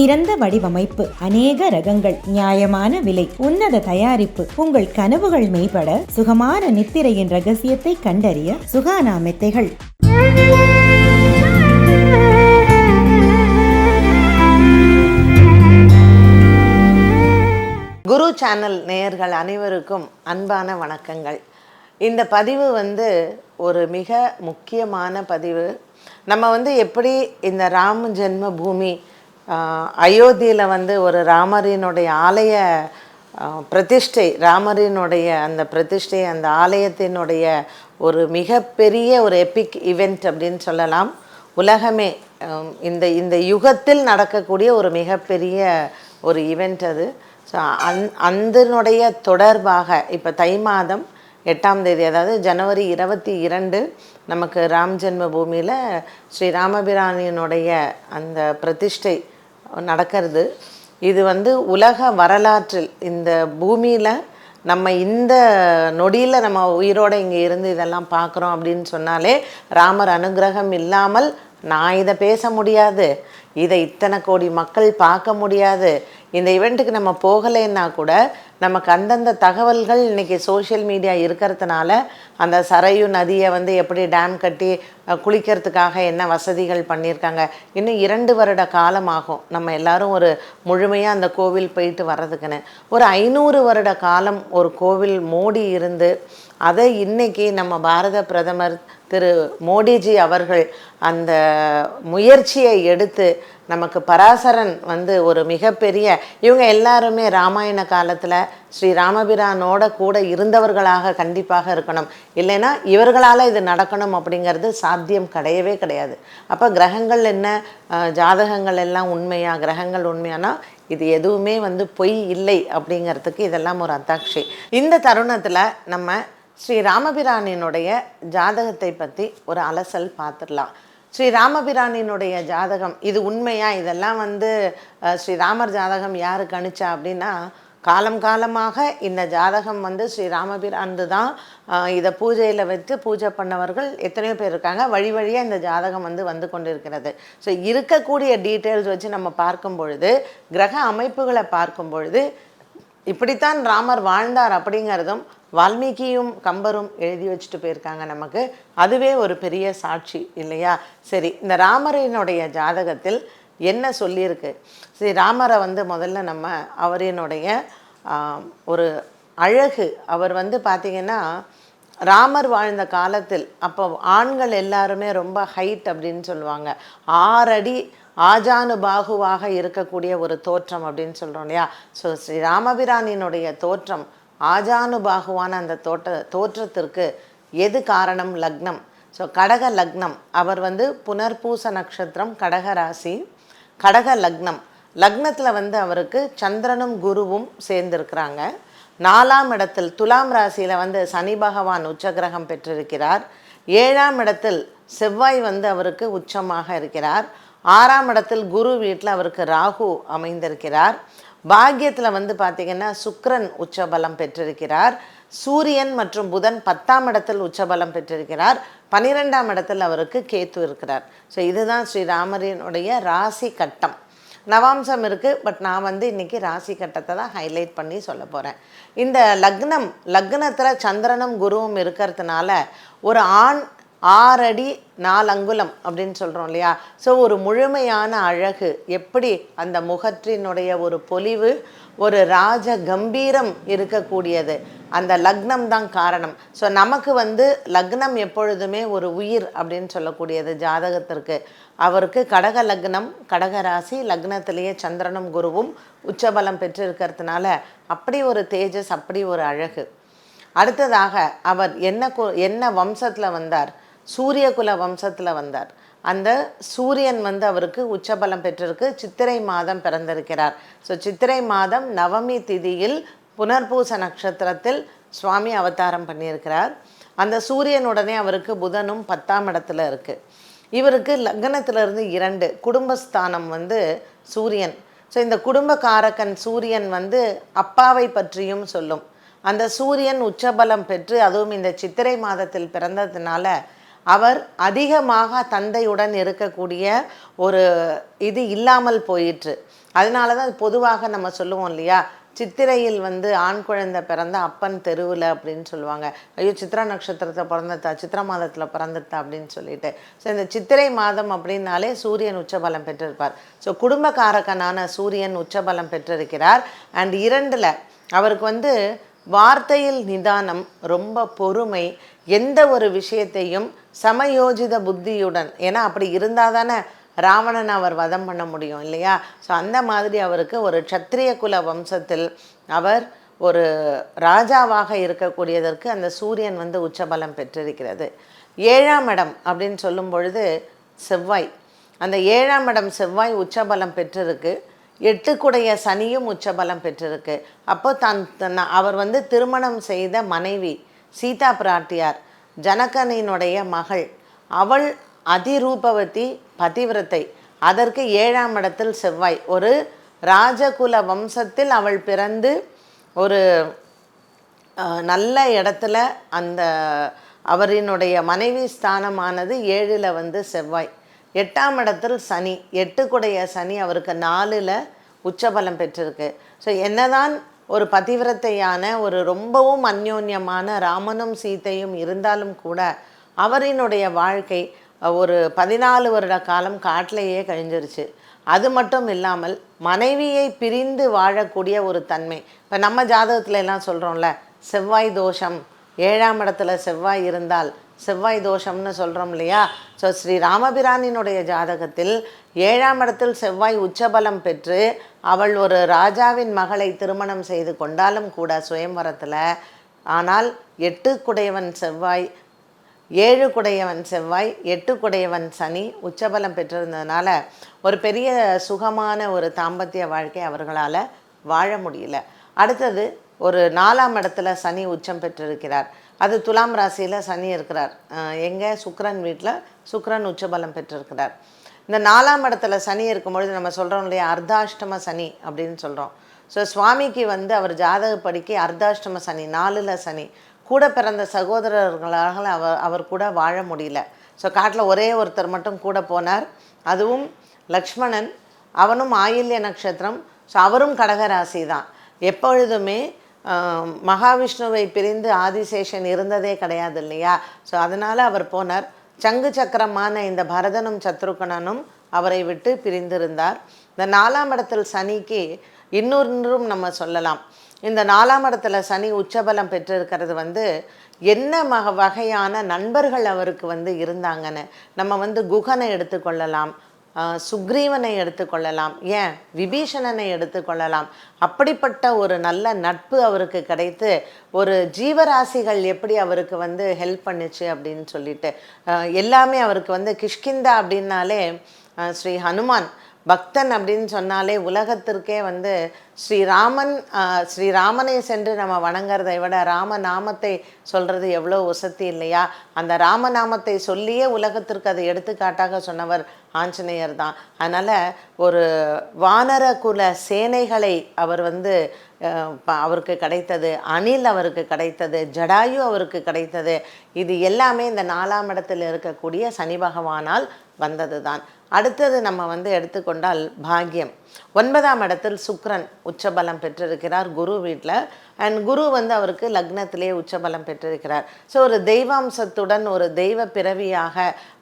சிறந்த வடிவமைப்பு அநேக ரகங்கள் நியாயமான விலை உன்னத தயாரிப்பு உங்கள் கனவுகள் மேம்பட சுகமான நித்திரையின் ரகசியத்தை கண்டறிய சுகானா மெத்தைகள். குரு சேனல் நேயர்கள் அனைவருக்கும் அன்பான வணக்கங்கள். இந்த பதிவு வந்து ஒரு மிக முக்கியமான பதிவு. நம்ம வந்து எப்படி இந்த ராம ஜென்ம பூமி அயோத்தியில் வந்து ஒரு ராமரினுடைய ஆலய பிரதிஷ்டை ராமரினுடைய அந்த பிரதிஷ்டை அந்த ஆலயத்தினுடைய ஒரு மிகப்பெரிய ஒரு எபிக் இவெண்ட் அப்படின்னு சொல்லலாம். உலகமே இந்த இந்த யுகத்தில் நடக்கக்கூடிய ஒரு மிகப்பெரிய ஒரு ஈவெண்ட் அது. ஸோ அந் அந்தனுடைய தொடர்பாக இப்போ தை மாதம் எட்டாம் தேதி அதாவது ஜனவரி இருபத்தி இரண்டு நமக்கு ராம் ஜென்ம பூமியில் ஸ்ரீ ராமபிரானியனுடைய அந்த பிரதிஷ்டை நடக்கிறது. இது வந்து உலக வரலாற்றில் இந்த பூமியில் நம்ம இந்த நொடியில் நம்ம உயிரோட இங்கே இருந்து இதெல்லாம் பார்க்குறோம் அப்படின்னு சொன்னாலே ராமர் அனுகிரகம் இல்லாமல் நான் இதை பேச முடியாது. இதை இத்தனை கோடி மக்கள் பார்க்க முடியாது. இந்த இவெண்ட்டுக்கு நம்ம போகலைன்னா கூட நமக்கு அந்தந்த தகவல்கள் இன்றைக்கி சோஷியல் மீடியா இருக்கிறதுனால அந்த சரையு நதியை வந்து எப்படி டேம் கட்டி குளிக்கிறதுக்காக என்ன வசதிகள் பண்ணியிருக்காங்க. இன்னும் இரண்டு வருட காலம் ஆகும் நம்ம எல்லாரும் ஒரு முழுமையாக அந்த கோவில் போயிட்டு வர்றதுக்குன்னு. ஒரு ஐநூறு வருட காலம் ஒரு கோவில் மூடி இருந்து அதை இன்னைக்கு நம்ம பாரத பிரதமர் திரு மோடிஜி அவர்கள் அந்த முயற்சியை எடுத்து நமக்கு பராசரன் வந்து ஒரு மிகப்பெரிய இவங்க எல்லாருமே ராமாயண காலத்தில் ஸ்ரீ ராமபிரானோட கூட இருந்தவர்களாக கண்டிப்பாக இருக்கணும். இல்லைன்னா இவர்களால் இது நடக்கணும் அப்படிங்கிறது சாத்தியம் கிடையவே கிடையாது. அப்போ கிரகங்கள் என்ன? ஜாதகங்கள் எல்லாம் உண்மையா? கிரகங்கள் உண்மையானா? இது எதுவுமே வந்து பொய் இல்லை அப்படிங்கிறதுக்கு இதெல்லாம் ஒரு அத்தாட்சி. இந்த தருணத்தில் நம்ம ஸ்ரீ ராமபிரானினுடைய ஜாதகத்தை பற்றி ஒரு அலசல் பார்த்துடலாம். ஸ்ரீ ராமபிரானினுடைய ஜாதகம் இது உண்மையா? இதெல்லாம் வந்து ஸ்ரீராமர் ஸ்ரீ ராமர் ஜாதகம் யார் கணிச்சா அப்படின்னா காலம் காலமாக இந்த ஜாதகம் வந்து ஸ்ரீ ராமபிரான்து தான் இதை பூஜையில் வச்சு பூஜை பண்ணவர்கள் எத்தனையோ பேர் இருக்காங்க. வழி வழியாக இந்த ஜாதகம் வந்து வந்து கொண்டிருக்கிறது. ஸோ இருக்கக்கூடிய டீட்டெயில்ஸ் வச்சு நம்ம பார்க்கும் பொழுது கிரக அமைப்புகளை பார்க்கும் பொழுது இப்படித்தான் ராமர் வாழ்ந்தார் அப்படிங்கிறதும் வால்மீகியும் கம்பரும் எழுதி வச்சுட்டு போயிருக்காங்க நமக்கு. அதுவே ஒரு பெரிய சாட்சி இல்லையா? சரி இந்த ராமரினுடைய ஜாதகத்தில் என்ன சொல்லியிருக்கு? சரி ராமரை வந்து முதல்ல நம்ம அவரினுடைய ஒரு அழகு. அவர் வந்து பார்த்திங்கன்னா ராமர் வாழ்ந்த காலத்தில் அப்போ ஆண்கள் எல்லாருமே ரொம்ப ஹைட் அப்படின்னு சொல்லுவாங்க. ஆறடி ஆஜானு பாகுவாக இருக்கக்கூடிய ஒரு தோற்றம் அப்படின்னு சொல்கிறோம் இல்லையா? ஸோ ஸ்ரீ ராமபிரானினுடைய தோற்றம் ஆஜானு பாகுவான அந்த தோட்ட தோற்றத்திற்கு எது காரணம்? லக்னம். ஸோ கடக லக்னம். அவர் வந்து புனர்பூச நட்சத்திரம் கடக ராசி கடக லக்னம். லக்னத்தில் வந்து அவருக்கு சந்திரனும் குருவும் சேர்ந்திருக்கிறாங்க. நாலாம் இடத்தில் துலாம் ராசியில் வந்து சனி பகவான் உச்சகிரகம் பெற்றிருக்கிறார். ஏழாம் இடத்தில் செவ்வாய் வந்து அவருக்கு உச்சமாக இருக்கிறார். ஆறாம் இடத்தில் குரு வீட்டில் அவருக்கு ராகு அமைந்திருக்கிறார். பாக்கியத்தில் வந்து பார்த்திங்கன்னா சுக்கரன் உச்சபலம் பெற்றிருக்கிறார். சூரியன் மற்றும் புதன் பத்தாம் இடத்தில் உச்சபலம் பெற்றிருக்கிறார். பன்னிரெண்டாம் இடத்தில் அவருக்கு கேத்து இருக்கிறார். ஸோ இதுதான் ஸ்ரீராமரினுடைய ராசி கட்டம். நவாம்சம் இருக்குது பட் நான் வந்து இன்றைக்கி ராசி கட்டத்தை தான் ஹைலைட் பண்ணி சொல்ல போகிறேன் இந்த லக்னம் லக்னத்தில் சந்திரனும் குருவும் இருக்கிறதுனால ஒரு ஆண் ஆறடி நாலு அங்குலம் அப்படின்னு சொல்கிறோம் இல்லையா? ஸோ ஒரு முழுமையான அழகு எப்படி அந்த முகற்றினுடைய ஒரு பொலிவு ஒரு ராஜ கம்பீரம் இருக்கக்கூடியது. அந்த லக்னம் தான் காரணம். ஸோ நமக்கு வந்து லக்னம் எப்பொழுதுமே ஒரு உயிர் அப்படின்னு சொல்லக்கூடியது ஜாதகத்திற்கு. அவருக்கு கடக லக்னம் கடக ராசி லக்னத்திலேயே சந்திரனும் குருவும் உச்சபலம் பெற்றிருக்கிறதுனால அப்படி ஒரு தேஜஸ் அப்படி ஒரு அழகு. அடுத்ததாக அவர் என்ன என்ன வம்சத்தில் வந்தார்? சூரியகுல வம்சத்தில் வந்தார். அந்த சூரியன் வந்து அவருக்கு உச்சபலம் பெற்றிருக்கு. சித்திரை மாதம் பிறந்திருக்கிறார். ஸோ சித்திரை மாதம் நவமி திதியில் புனர்பூச நட்சத்திரத்தில் சுவாமி அவதாரம் பண்ணியிருக்கிறார். அந்த சூரியனுடனே அவருக்கு புதனும் பத்தாம் இடத்துல இருக்குது இவருக்கு லக்னத்திலிருந்து இரண்டு குடும்பஸ்தானம் வந்து சூரியன். ஸோ இந்த குடும்பக்காரகன் சூரியன் வந்து அப்பாவை பற்றியும் சொல்லும். அந்த சூரியன் உச்சபலம் பெற்று அதுவும் இந்த சித்திரை மாதத்தில் பிறந்ததுனால அவர் அதிகமாக தந்தையுடன் இருக்கக்கூடிய ஒரு இது இல்லாமல் போயிற்று. அதனால தான் பொதுவாக நம்ம சொல்லுவோம் இல்லையா? சித்திரையில் வந்து ஆண் குழந்தை பிறந்த அப்பன் தெருவில் அப்படின்னு சொல்லுவாங்க. ஐயோ சித்ரா நட்சத்திரத்தை பிறந்துட்டா சித்திர மாதத்தில் பிறந்துட்டா அப்படின்னு சொல்லிட்டு. ஸோ இந்த சித்திரை மாதம் அப்படின்னாலே சூரியன் உச்சபலம் பெற்றிருப்பார். ஸோ குடும்பக்காரக்கனான சூரியன் உச்சபலம் பெற்றிருக்கிறார். அண்ட் இரண்டில் அவருக்கு வந்து வார்த்தையில் நிதானம் ரொம்ப பொறுமை எந்த ஒரு விஷயத்தையும் சமயோஜித புத்தியுடன் ஏன்னா அப்படி இருந்தால் தானே ராவணன் அவர் வதம் பண்ண முடியும் இல்லையா? ஸோ அந்த மாதிரி அவருக்கு ஒரு க்ஷத்ரிய குல வம்சத்தில் அவர் ஒரு ராஜாவாக இருக்கக்கூடியதற்கு அந்த சூரியன் வந்து உச்சபலம் பெற்றிருக்கிறது. ஏழாம் இடம் அப்படின்னு சொல்லும் பொழுது செவ்வாய். அந்த ஏழாம் இடம் செவ்வாய் உச்சபலம் பெற்றிருக்கு. எட்டுக்குடைய சனியும் உச்சபலம் பெற்றிருக்கு. அப்போ தான் தன் அவர் வந்து திருமணம் செய்த மனைவி சீதா பிராட்டியார் ஜனகனினுடைய மகள். அவள் அதிரூபவதி பதிவிரத்தை. அதற்கு ஏழாம் இடத்தில் செவ்வாய். ஒரு ராஜகுல வம்சத்தில் அவள் பிறந்து ஒரு நல்ல இடத்துல அந்த அவரினுடைய மனைவி ஸ்தானமானது ஏழில் வந்து செவ்வாய். எட்டாம் இடத்தில் சனி எட்டுக்குடைய சனி அவருக்கு நாலில் உச்சபலம் பெற்றிருக்கு. ஸோ என்னதான் ஒரு பதிவிரத்தையான ஒரு ரொம்பவும் அந்யோன்யமான ராமனும் சீதையும் இருந்தாலும் கூட அவரினுடைய வாழ்க்கை ஒரு பதினாலு வருட காலம் காட்டிலேயே கழிஞ்சிருச்சு. அது மட்டும் இல்லாமல் மனைவியை பிரிந்து வாழக்கூடிய ஒரு தன்மை. இப்போ நம்ம ஜாதகத்துல எல்லாம் சொல்கிறோம்ல செவ்வாய் தோஷம் ஏழாம் இடத்துல செவ்வாய் இருந்தால் செவ்வாய் தோஷம்னு சொல்கிறோம் இல்லையா? ஸோ ஸ்ரீ ராமபிரானினுடைய ஜாதகத்தில் ஏழாம் இடத்தில் செவ்வாய் உச்சபலம் பெற்று அவள் ஒரு ராஜாவின் மகளை திருமணம் செய்து கொண்டாலும் கூட சுயம்பரத்தில் ஆனால் எட்டு குடையவன் செவ்வாய் ஏழு குடையவன் செவ்வாய் எட்டு குடையவன் சனி உச்சபலம் பெற்றிருந்ததுனால ஒரு பெரிய சுகமான ஒரு தாம்பத்திய வாழ்க்கை அவர்களால் வாழ முடியல. அடுத்தது ஒரு நாலாம் இடத்துல சனி உச்சம் பெற்றிருக்கிறார். அது துலாம் ராசியில் சனி இருக்கிறார். எங்கே? சுக்கரன் வீட்டில் சுக்கரன் உச்சபலம் பெற்றிருக்கிறார். இந்த நாலாம் இடத்துல சனி இருக்கும் பொழுது நம்ம சொல்கிறோம் இல்லையா அர்த்தாஷ்டம சனி அப்படின்னு சொல்கிறோம் ஸோ சுவாமிக்கு வந்து அவர் ஜாதக படிக்க அர்த்தாஷ்டம சனி நாலில் சனி. கூட பிறந்த சகோதரர்களால் அவர் அவர் கூட வாழ முடியல. ஸோ காட்டில் ஒரே ஒருத்தர் மட்டும் கூட போனார். அதுவும் லக்ஷ்மணன் அவனும் ஆயில்ய நட்சத்திரம். ஸோ அவரும் கடகராசி தான் எப்பொழுதுமே மகாவிஷ்ணுவை பிரிந்து ஆதிசேஷன் இருந்ததே கிடையாது இல்லையா? ஸோ அதனால் அவர் போனார். சங்கு சக்கரமான இந்த பரதனும் சத்ருகணனும் அவரை விட்டு பிரிந்திருந்தார். இந்த நாலாம் இடத்தில் சனிக்கு இன்னொன்றும் நம்ம சொல்லலாம். இந்த நாலாம் இடத்துல சனி உச்சபலம் பெற்றிருக்கிறது வந்து என்ன மக வகையான நண்பர்கள் அவருக்கு வந்து இருந்தாங்கன்னு நம்ம வந்து குகனை எடுத்துக்கொள்ளலாம். சுக்ரீவனை எடுத்துக்கொள்ளலாம். ஏன்? விபீஷணனை எடுத்துக்கொள்ளலாம். அப்படிப்பட்ட ஒரு நல்ல நட்பு அவருக்கு கிடைத்து ஒரு ஜீவராசிகள் எப்படி அவருக்கு வந்து ஹெல்ப் பண்ணுச்சு அப்படின்னு சொல்லிட்டு எல்லாமே அவருக்கு வந்து கிஷ்கிந்தா அப்படின்னாலே ஸ்ரீ ஹனுமான் பக்தன் அப்படின்னு சொன்னாலே உலகத்திற்கே வந்து ஸ்ரீராமன் ஸ்ரீராமனை சென்று நம்ம வணங்குறதை விட ராம நாமத்தை சொல்கிறது எவ்வளோ உசத்தி இல்லையா? அந்த ராமநாமத்தை சொல்லியே உலகத்திற்கு அதை எடுத்துக்காட்டாக சொன்னவர் ஆஞ்சநேயர் தான். அதனால் ஒரு வானர குல சேனைகளை அவர் வந்து ப- அவருக்கு கிடைத்தது அணில் அவருக்கு கிடைத்தது ஜடாயு அவருக்கு கிடைத்தது இது எல்லாமே இந்த நாலாம் இடத்தில் இருக்கக்கூடிய சனி பகவானால் வந்தது தான் அடுத்தது நம்ம வந்து எடுத்துக்கொண்டால் பாக்கியம் ஒன்பதாம் இடத்தில் சுக்ரன் உச்சபலம் பெற்றிருக்கிறார் குரு வீட்டில் அண்ட் குரு வந்து அவருக்கு லக்னத்திலே உச்சபலம் பெற்றிருக்கிறார். ஸோ ஒரு தெய்வாம்சத்துடன் ஒரு தெய்வ பிறவியாக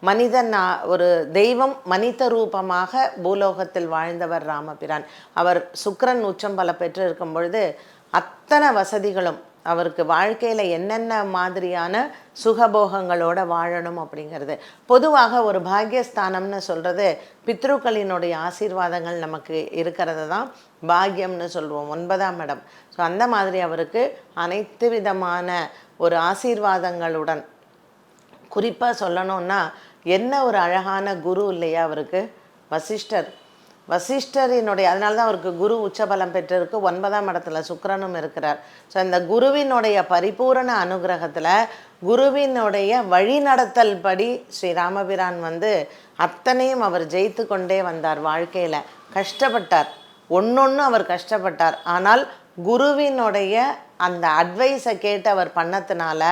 மனிதன் ஒரு தெய்வம் மனித ரூபமாக பூலோகத்தில் வாழ்ந்தவர் ராமபிரான். அவர் சுக்ரன் உச்சம் பல பெற்றிருக்கும் பொழுது அத்தனை வசதிகளும் அவருக்கு வாழ்க்கையில் என்னென்ன மாதிரியான சுகபோகங்களோட வாழணும் அப்படிங்கிறது. பொதுவாக ஒரு பாக்யஸ்தானம்னு சொல்கிறது பித்ருக்களினுடைய ஆசீர்வாதங்கள் நமக்கு இருக்கிறது தான் பாக்கியம்னு சொல்லுவோம் ஒன்பதாம் இடம். ஸோ அந்த மாதிரி அவருக்கு அனைத்து விதமான ஒரு ஆசீர்வாதங்களுடன் குறிப்பாக சொல்லணும்னா என்ன ஒரு அழகான குரு இல்லையா அவருக்கு? வசிஷ்டர். வசிஷ்டரினுடைய அதனால தான் அவருக்கு குரு உச்சபலம் பெற்றிருக்கு. ஒன்பதாம் இடத்துல சுக்கிரனும் இருக்கிறார். ஸோ இந்த குருவினுடைய பரிபூரண அனுகிரகத்தில் குருவினுடைய வழிநடத்தல் படி ஸ்ரீ ராமபிரான் வந்து அத்தனையும் அவர் ஜெயித்து கொண்டே வந்தார் வாழ்க்கையில். கஷ்டப்பட்டார். ஒன்னொன்று அவர் கஷ்டப்பட்டார். ஆனால் குருவினுடைய அந்த அட்வைஸை கேட்டு அவர் பண்ணத்தினால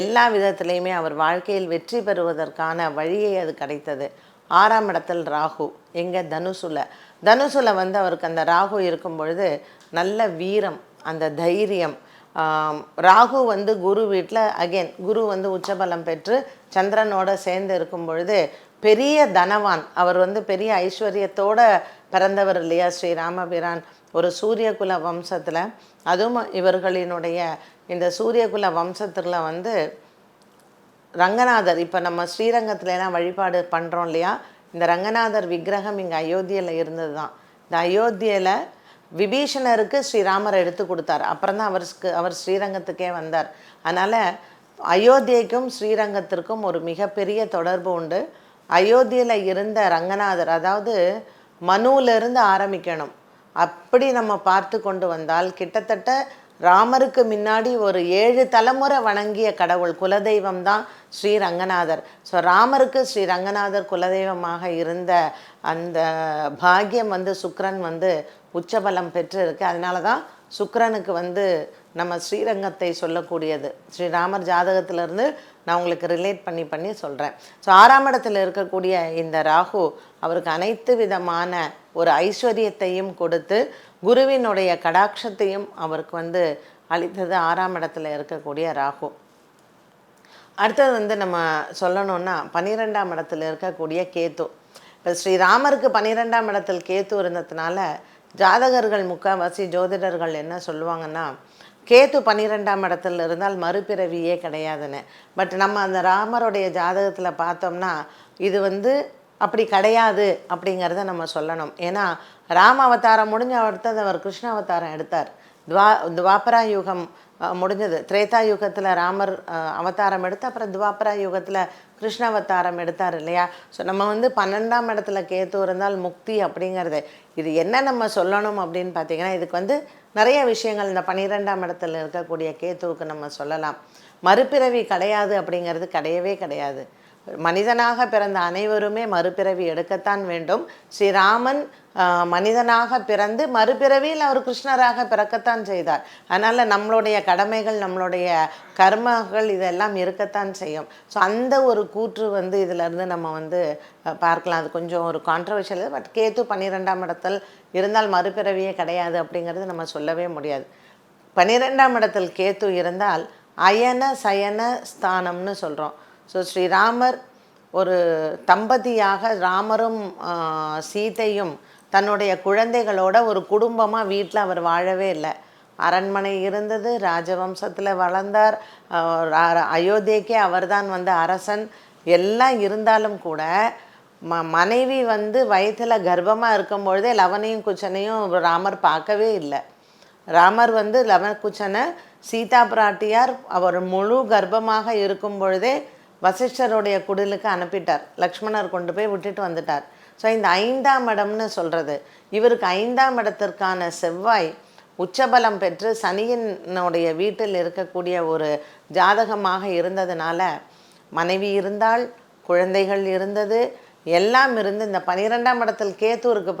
எல்லா விதத்துலேயுமே அவர் வாழ்க்கையில் வெற்றி பெறுவதற்கான வழியை அது கிடைத்தது. ஆறாம் இடத்தில் ராகு எங்கே தனுசுல. தனுசுல வந்து அவருக்கு அந்த ராகு இருக்கும் பொழுது நல்ல வீரம் அந்த தைரியம். ராகு வந்து குரு வீட்டில் அகைன் குரு வந்து உச்சபலம் பெற்று சந்திரனோட சேர்ந்து இருக்கும் பொழுது பெரிய தனவான். அவர் வந்து பெரிய ஐஸ்வர்யத்தோட பிறந்தவர் இல்லையா? ஸ்ரீ ராமபிரான் ஒரு சூரியகுல வம்சத்தில். அதுவும் இவர்களினுடைய இந்த சூரியகுல வம்சத்தில் வந்து ரங்கநாதர் இப்போ நம்ம ஸ்ரீரங்கத்துலலாம் வழிபாடு பண்ணுறோம் இல்லையா? இந்த ரங்கநாதர் விக்கிரகம் இங்கே அயோத்தியில் இருந்தது தான் இந்த அயோத்தியில் விபீஷணருக்கு ஸ்ரீராமர் எடுத்து கொடுத்தார். அப்புறம் தான் அவருக்கு அவர் ஸ்ரீரங்கத்துக்கே வந்தார். அதனால் அயோத்தியைக்கும் ஸ்ரீரங்கத்திற்கும் ஒரு மிகப்பெரிய தொடர்பு உண்டு. அயோத்தியில் இருந்த ரங்கநாதர் அதாவது மனுவிலிருந்து ஆரம்பிக்கணும். அப்படி நம்ம பார்த்து கொண்டு வந்தால் கிட்டத்தட்ட ராமருக்கு முன்னாடி ஒரு ஏழு தலைமுறை வணங்கிய கடவுள் குலதெய்வம் தான் ஸ்ரீ ரங்கநாதர். ஸோ ராமருக்கு ஸ்ரீ ரங்கநாதர் குலதெய்வமாக இருந்த அந்த பாக்கியம் வந்து சுக்ரன் வந்து உச்சபலம் பெற்று இருக்கு அதனால தான் சுக்ரனுக்கு வந்து நம்ம ஸ்ரீரங்கத்தை சொல்லக்கூடியது. ஸ்ரீராமர் ஜாதகத்திலிருந்து நான் உங்களுக்கு ரிலேட் பண்ணி பண்ணி சொல்கிறேன் ஸோ ஆறாம் இடத்துல இருக்கக்கூடிய இந்த ராகு அவருக்கு அனைத்து விதமான ஒரு ஐஸ்வர்யத்தையும் கொடுத்து குருவினுடைய கடாட்சத்தையும் அவருக்கு வந்து அளித்தது ஆறாம் இடத்துல இருக்கக்கூடிய ராகு. அடுத்தது வந்து நம்ம சொல்லணும்னா பன்னிரெண்டாம் இடத்துல இருக்கக்கூடிய கேத்து இப்போ ஸ்ரீராமருக்கு பன்னிரெண்டாம் இடத்தில் கேத்து இருந்ததுனால ஜாதகர்கள் முக்கால்வாசி ஜோதிடர்கள் என்ன சொல்லுவாங்கன்னா கேத்து பன்னிரெண்டாம் இடத்துல இருந்தால் மறுபிறவியே கிடையாதுன்னு. பட் நம்ம அந்த ராமருடைய ஜாதகத்தில் பார்த்தோம்னா இது வந்து அப்படி கிடையாது அப்படிங்கிறத நம்ம சொல்லணும். ஏன்னா ராம அவதாரம் முடிஞ்ச அடுத்தது அவர் கிருஷ்ண அவதாரம் எடுத்தார். துவா துவாபரா யுகம் முடிஞ்சது. திரேதா யுகத்தில் ராமர் அவதாரம் எடுத்து அப்புறம் துவாபரா யுகத்தில் கிருஷ்ண அவதாரம் எடுத்தார் இல்லையா? ஸோ நம்ம வந்து பன்னெண்டாம் இடத்துல கேத்து இருந்தால் முக்தி அப்படிங்கிறது. இது என்ன நம்ம சொல்லணும் அப்படின்னு பார்த்தீங்கன்னா இதுக்கு வந்து நிறைய விஷயங்கள் இந்த பன்னிரெண்டாம் இடத்துல இருக்கக்கூடிய கேத்துவுக்கு நம்ம சொல்லலாம். மறுபிறவி கிடையாது அப்படிங்கிறது கிடையவே கிடையாது. மனிதனாக பிறந்த அனைவருமே மறுபிறவி எடுக்கத்தான் வேண்டும். ஸ்ரீராமன் மனிதனாக பிறந்து மறுபிறவியில் அவர் கிருஷ்ணராக பிறக்கத்தான் செய்தார். அதனால் நம்மளுடைய கடமைகள் நம்மளுடைய கர்மங்கள் இதெல்லாம் இருக்கத்தான் செய்யும். ஸோ அந்த ஒரு கூற்று வந்து இதிலேருந்து நம்ம வந்து பார்க்கலாம். அது கொஞ்சம் ஒரு கான்ட்ரவர்ஷியல் பட் கேத்து பன்னிரெண்டாம் இடத்தில் இருந்தால் மறுபிறவியே கிடையாது அப்படிங்கிறது நம்ம சொல்லவே முடியாது. பன்னிரெண்டாம் இடத்தில் கேத்து இருந்தால் அயன சயன ஸ்தானம்னு சொல்கிறோம் ஸோ ஸ்ரீராமர் ஒரு தம்பதியாக ராமரும் சீதையும் தன்னுடைய குழந்தைகளோட ஒரு குடும்பமாக வீட்டில் அவர் வாழவே இல்லை. அரண்மனை இருந்தது ராஜவம்சத்தில் வளர்ந்தார் அயோத்தியக்கே அவர்தான் வந்து அரசன். எல்லாம் இருந்தாலும் கூட ம மனைவி வந்து வயத்தில் கர்ப்பமாக இருக்கும்பொழுதே லவனையும் குச்சனையும் ராமர் பார்க்கவே இல்லை. ராமர் வந்து லவகுச்சனை சீதா பிராட்டியார் அவர் முழு கர்ப்பமாக இருக்கும் பொழுதே வசிஷ்டருடைய குடிலுக்கு அனுப்பிட்டார். லக்ஷ்மணர் கொண்டு போய் விட்டுட்டு வந்துட்டார். ஸோ இந்த ஐந்தாம் இடம்னு சொல்கிறது இவருக்கு ஐந்தாம் இடத்திற்கான செவ்வாய் உச்சபலம் பெற்று சனியினுடைய வீட்டில் இருக்கக்கூடிய ஒரு ஜாதகமாக இருந்ததுனால மனைவி இருந்தால் குழந்தைகள் இருந்தது எல்லாம் இருந்து இந்த பன்னிரெண்டாம் இடத்தில் கேத்து இருக்கு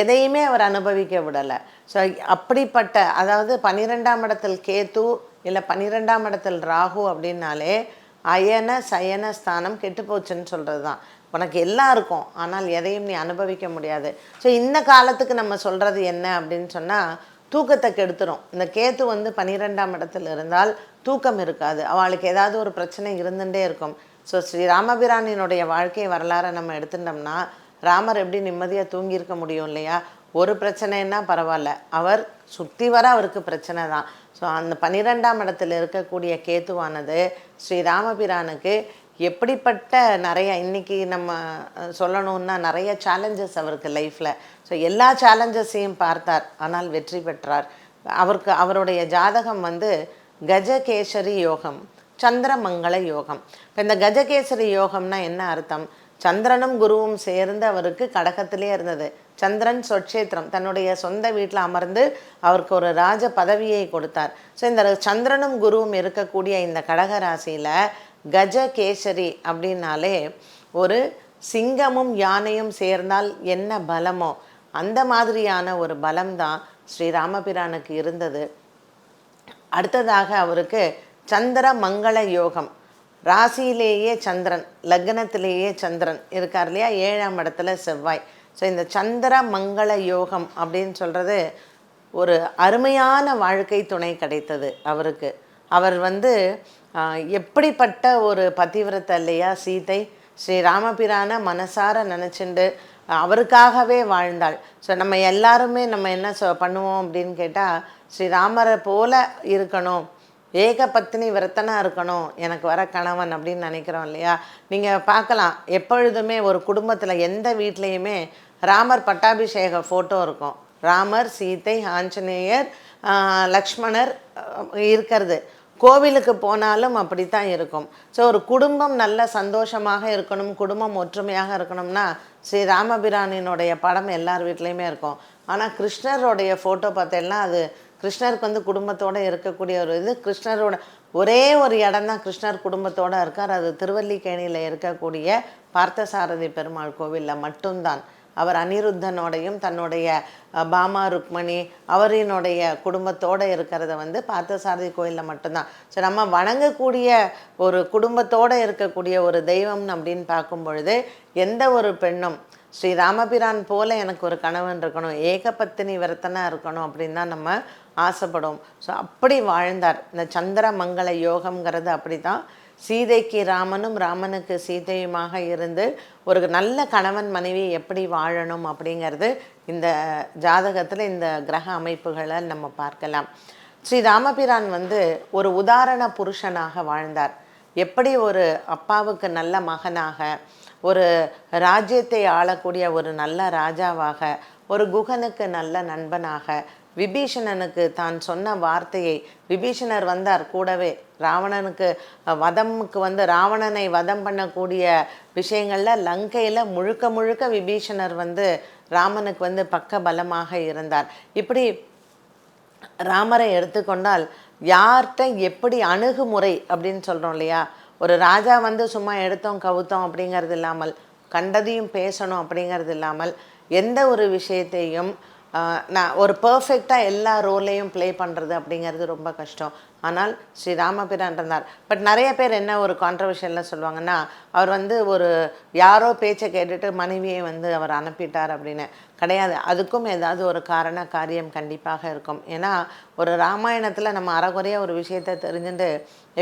எதையுமே அவர் அனுபவிக்க விடலை. ஸோ அப்படிப்பட்ட அதாவது பன்னிரெண்டாம் இடத்தில் கேத்து இல்லை பன்னிரெண்டாம் இடத்தில் ராகு அப்படின்னாலே அயன சயன ஸ்தானம் கெட்டு போச்சுன்னு சொல்கிறது தான் உனக்கு எல்லாம் இருக்கும். ஆனால் எதையும் நீ அனுபவிக்க முடியாது. ஸோ இந்த காலத்துக்கு நம்ம சொல்கிறது என்ன அப்படின்னு சொன்னால் தூக்கத்தை கெடுத்துரும். இந்த கேத்து வந்து பன்னிரெண்டாம் இடத்துல இருந்தால் தூக்கம் இருக்காது. அவளுக்கு ஏதாவது ஒரு பிரச்சனை இருந்துகிட்டே இருக்கும். ஸோ ஸ்ரீ ராமபிரானினுடைய வாழ்க்கை வரலாறை நம்ம எடுத்துட்டோம்னா ராமர் எப்படி நிம்மதியாக தூங்கியிருக்க முடியும் இல்லையா? ஒரு பிரச்சனைன்னா பரவாயில்ல. அவர் சுற்றி வர அவருக்கு பிரச்சனை தான் ஸோ அந்த பன்னிரெண்டாம் இடத்துல இருக்கக்கூடிய கேத்துவானது ஸ்ரீராமபிரானுக்கு எப்படிப்பட்ட நிறைய இன்னைக்கு நம்ம சொல்லணுன்னா சொல்லணும்னா நிறைய சேலஞ்சஸ் அவருக்கு லைஃப்பில் ஸோ எல்லா சேலஞ்சஸையும் பார்த்தார் ஆனால் வெற்றி பெற்றார். அவருக்கு அவருடைய ஜாதகம் வந்து கஜகேசரி யோகம் சந்திரமங்கள யோகம். இப்போ இந்த கஜகேசரி யோகம்னா என்ன அர்த்தம்? சந்திரனும் குருவும் சேர்ந்து அவருக்கு கடகத்திலே இருந்தது. சந்திரன் சொட்சேத்திரம் தன்னுடைய சொந்த வீட்டில் அமர்ந்து அவருக்கு ஒரு ராஜ பதவியை கொடுத்தார். ஸோ இந்த சந்திரனும் குருவும் இருக்கக்கூடிய இந்த கடக ராசியில் கஜகேசரி அப்படின்னாலே ஒரு சிங்கமும் யானையும் சேர்ந்தால் என்ன பலமோ? அந்த மாதிரியான ஒரு பலம்தான் ஸ்ரீ ராமபிரானுக்கு இருந்தது. அடுத்ததாக அவருக்கு சந்திர மங்கள யோகம். ராசியிலேயே சந்திரன் லக்னத்திலேயே சந்திரன் இருக்கார் இல்லையா? ஏழாம் இடத்துல செவ்வாய். ஸோ இந்த சந்திர மங்கள யோகம் அப்படின்னு சொல்கிறது ஒரு அருமையான வாழ்க்கை துணை கிடைத்தது அவருக்கு. அவர் வந்து எப்படிப்பட்ட ஒரு பதிவிரத்தை இல்லையா? சீதை ஸ்ரீ ராமபிரான மனசார நினச்சிண்டு அவருக்காகவே வாழ்ந்தாள். ஸோ நம்ம எல்லாருமே நம்ம என்ன சொ பண்ணுவோம் அப்படின்னு கேட்டால் ஸ்ரீராமரை போல இருக்கணும். ஏக பத்தினி விரத்தனா இருக்கணும். எனக்கு வர கணவன் அப்படின்னு நினைக்கிறோம் இல்லையா? நீங்கள் பார்க்கலாம். எப்பொழுதுமே ஒரு குடும்பத்தில் எந்த வீட்லேயுமே ராமர் பட்டாபிஷேக ஃபோட்டோ இருக்கும். ராமர் சீதை ஆஞ்சநேயர் லக்ஷ்மணர் இருக்கிறது. கோவிலுக்கு போனாலும் அப்படி தான் இருக்கும். ஸோ ஒரு குடும்பம் நல்ல சந்தோஷமாக இருக்கணும் குடும்பம் ஒற்றுமையாக இருக்கணும்னா ஸ்ரீ ராமபிரானினுடைய படம் எல்லார் வீட்லேயுமே இருக்கும். ஆனால் கிருஷ்ணருடைய ஃபோட்டோ பார்த்தேன்னா அது கிருஷ்ணருக்கு வந்து குடும்பத்தோடு இருக்கக்கூடிய ஒரு இது கிருஷ்ணரோட ஒரே ஒரு இடம் தான் கிருஷ்ணர் குடும்பத்தோடு இருக்கார். அது திருவல்லிக்கேணியில் இருக்கக்கூடிய பார்த்தசாரதி பெருமாள் கோவிலில் மட்டும்தான். அவர் அனிருத்தனோடையும் தன்னுடைய பாமா ருக்மணி அவரினுடைய குடும்பத்தோடு இருக்கிறத வந்து பார்த்தசாரதி கோயிலில் மட்டும்தான். ஸோ நம்ம வணங்கக்கூடிய ஒரு குடும்பத்தோடு இருக்கக்கூடிய ஒரு தெய்வம் அப்படின்னு பார்க்கும் பொழுது எந்த ஒரு பெண்ணும் ஸ்ரீ ராமபிரான் போல எனக்கு ஒரு கணவன் இருக்கணும் ஏகபத்தினி விரத்தனாக இருக்கணும் அப்படின்னு தான் நம்ம ஆசைப்படும். ஸோ அப்படி வாழ்ந்தார். இந்த சந்திர மங்கள யோகம்ங்கிறது அப்படி தான் சீதைக்கு ராமனும் ராமனுக்கு சீதையுமாக இருந்து ஒரு நல்ல கணவன் மனைவி எப்படி வாழணும் அப்படிங்கிறது இந்த ஜாதகத்தில் இந்த கிரக அமைப்புகளை நம்ம பார்க்கலாம். ஸ்ரீ ராமபிரான் வந்து ஒரு உதாரண புருஷனாக வாழ்ந்தார். எப்படி ஒரு அப்பாவுக்கு நல்ல மகனாக ஒரு ராஜ்யத்தை ஆளக்கூடிய ஒரு நல்ல ராஜாவாக ஒரு குகனுக்கு நல்ல நண்பனாக விபீஷணனுக்கு தான் சொன்ன வார்த்தையை விபீஷணர் வந்தார் கூடவே. ராவணனுக்கு வதமுக்கு வந்து ராவணனை வதம் பண்ணக்கூடிய விஷயங்களில் லங்கையில் முழுக்க முழுக்க விபீஷணர் வந்து ராமனுக்கு வந்து பக்க பலமாக இருந்தார். இப்படி ராமரை எடுத்துக்கொண்டால் யார்கிட்ட எப்படி அணுகுமுறை அப்படின்னு சொல்கிறோம் இல்லையா? ஒரு ராஜா வந்து சும்மா எடுத்தோம் கவுத்தோம் அப்படிங்கிறது இல்லாமல் கண்டதையும் பேசணும் அப்படிங்கிறது இல்லாமல் எந்த ஒரு விஷயத்தையும் நான் ஒரு பர்ஃபெக்டாக எல்லா ரோலையும் ப்ளே பண்ணுறது அப்படிங்கிறது ரொம்ப கஷ்டம். ஆனால் ஸ்ரீ ராமபிரான் இருந்தார் பட் நிறைய பேர் என்ன ஒரு கான்ட்ரவர்ஷியலில் சொல்லுவாங்கன்னா அவர் வந்து ஒரு யாரோ பேச்சை கேட்டுட்டு மனைவியை வந்து அவர் அனுப்பிட்டார் அப்படின்னு. கிடையாது. அதுக்கும் ஏதாவது ஒரு காரண காரியம் கண்டிப்பாக இருக்கும். ஏன்னா ஒரு ராமாயணத்தில் நம்ம அறகுறைய ஒரு விஷயத்தை தெரிஞ்சுட்டு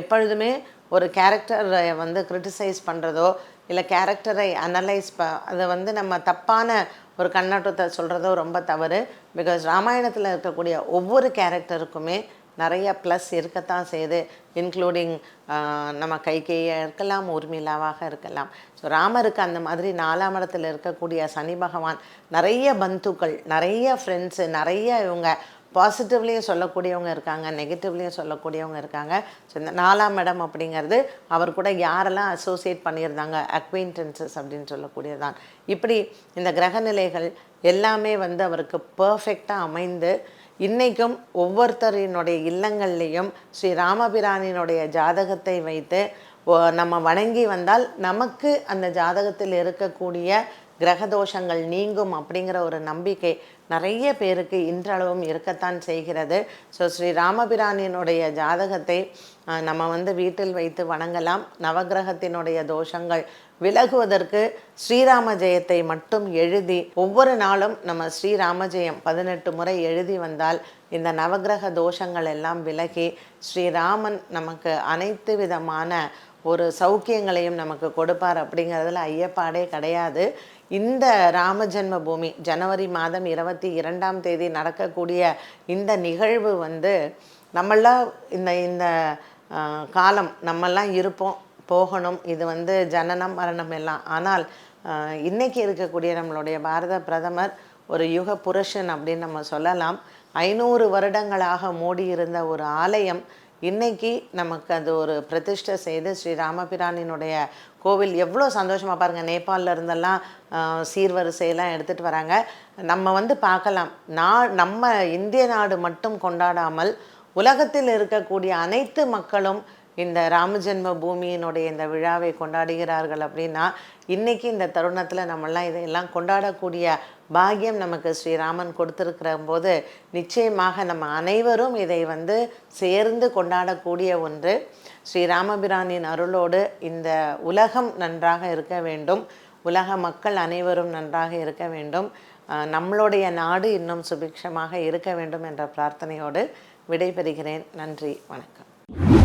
எப்பொழுதுமே ஒரு கேரக்டரை வந்து கிரிட்டிசைஸ் பண்ணுறதோ இல்லை கேரக்டரை அனலைஸ் ப அதை வந்து நம்ம தப்பான ஒரு கண்ணோட்டத்தை சொல்கிறதோ ரொம்ப தவறு. பிகாஸ் ராமாயணத்தில் இருக்கக்கூடிய ஒவ்வொரு கேரக்டருக்குமே நிறைய ப்ளஸ் இருக்கத்தான் செய்யுது. இன்க்ளூடிங் நம்ம கைகேயாக இருக்கலாம் ஊர்மிளாவாக இருக்கலாம். ஸோ ராமருக்கு அந்த மாதிரி நாலாம் இடத்துல இருக்கக்கூடிய சனி பகவான் நிறைய பந்துக்கள் நிறைய ஃப்ரெண்ட்ஸு நிறைய இவங்க பாசிட்டிவ்லேயும் சொல்லக்கூடியவங்க இருக்காங்க நெகட்டிவ்லேயும் சொல்லக்கூடியவங்க இருக்காங்க. ஸோ இந்த நாலாம் இடம் அப்படிங்கிறது அவர் கூட யாரெல்லாம் அசோசியேட் பண்ணியிருந்தாங்க? அக்வைண்டன்சஸ் அப்படின்னு சொல்லக்கூடியதான் இப்படி இந்த கிரகநிலைகள் எல்லாமே வந்து அவருக்கு பர்ஃபெக்டாக அமைந்து இன்றைக்கும் ஒவ்வொருத்தரினுடைய இல்லங்கள்லேயும் ஸ்ரீ ராமபிரானினுடைய ஜாதகத்தை வைத்து நம்ம வணங்கி வந்தால் நமக்கு அந்த ஜாதகத்தில் இருக்கக்கூடிய கிரகதோஷங்கள் நீங்கும் அப்படிங்கிற ஒரு நம்பிக்கை நிறைய பேருக்கு இன்றளவும் இருக்கத்தான் செய்கிறது. ஸோ ஸ்ரீ ராமபிரானினுடைய ஜாதகத்தை நம்ம வந்து வீட்டில் வைத்து வணங்கலாம். நவக்கிரகத்தினுடைய தோஷங்கள் விலகுவதற்கு ஸ்ரீராம ஜெயத்தை மட்டும் எழுதி ஒவ்வொரு நாளும் நம்ம ஸ்ரீராம ஜெயம் பதினெட்டு முறை எழுதி வந்தால் இந்த நவக்கிரக தோஷங்கள் எல்லாம் விலகி ஸ்ரீராமன் நமக்கு அனைத்து விதமான ஒரு சௌக்கியங்களையும் நமக்கு கொடுப்பார் அப்படிங்கிறதுல ஐயப்பாடே கிடையாது. இந்த ராமஜென்ம பூமி ஜனவரி மாதம் இருபத்தி இரண்டாம் தேதி நடக்கக்கூடிய இந்த நிகழ்வு வந்து நம்மளாம் இந்த இந்த காலம் நம்மெல்லாம் இருப்போம் போகணும் இது வந்து ஜனனம் மரணம் எல்லாம். ஆனால் இன்னைக்கு இருக்கக்கூடிய நம்மளுடைய பாரத பிரதமர் ஒரு யுக புருஷன் அப்படின்னு நம்ம சொல்லலாம். ஐநூறு வருடங்களாக மூடி இருந்த ஒரு ஆலயம் இன்னைக்கு நமக்கு அது ஒரு பிரதிஷ்டை செய்து ஸ்ரீ ராமபிரானினுடைய கோவில் எவ்வளோ சந்தோஷமாக பாருங்கள் நேபாளில் இருந்தெல்லாம் சீர்வரிசையெல்லாம் எடுத்துகிட்டு வராங்க. நம்ம வந்து பார்க்கலாம். நா நம்ம இந்திய நாடு மட்டும் கொண்டாடாமல் உலகத்தில் இருக்கக்கூடிய அனைத்து மக்களும் இந்த ராமஜென்ம பூமியினுடைய இந்த விழாவை கொண்டாடுகிறார்கள் அப்படின்னா இன்னைக்கு இந்த தருணத்தில் நம்மெல்லாம் இதையெல்லாம் கொண்டாடக்கூடிய பாக்கியம் நமக்கு ஸ்ரீராமன் கொடுத்துருக்கிற போது நிச்சயமாக நம்ம அனைவரும் இதை வந்து சேர்ந்து கொண்டாடக்கூடிய ஒன்று. ஸ்ரீராமபிரானின் அருளோடு இந்த உலகம் நன்றாக இருக்க வேண்டும். உலக மக்கள் அனைவரும் நன்றாக இருக்க வேண்டும். நம்மளுடைய நாடு இன்னும் சுபிக்ஷமாக இருக்க வேண்டும் என்ற பிரார்த்தனையோடு விடைபெறுகிறேன். நன்றி வணக்கம்.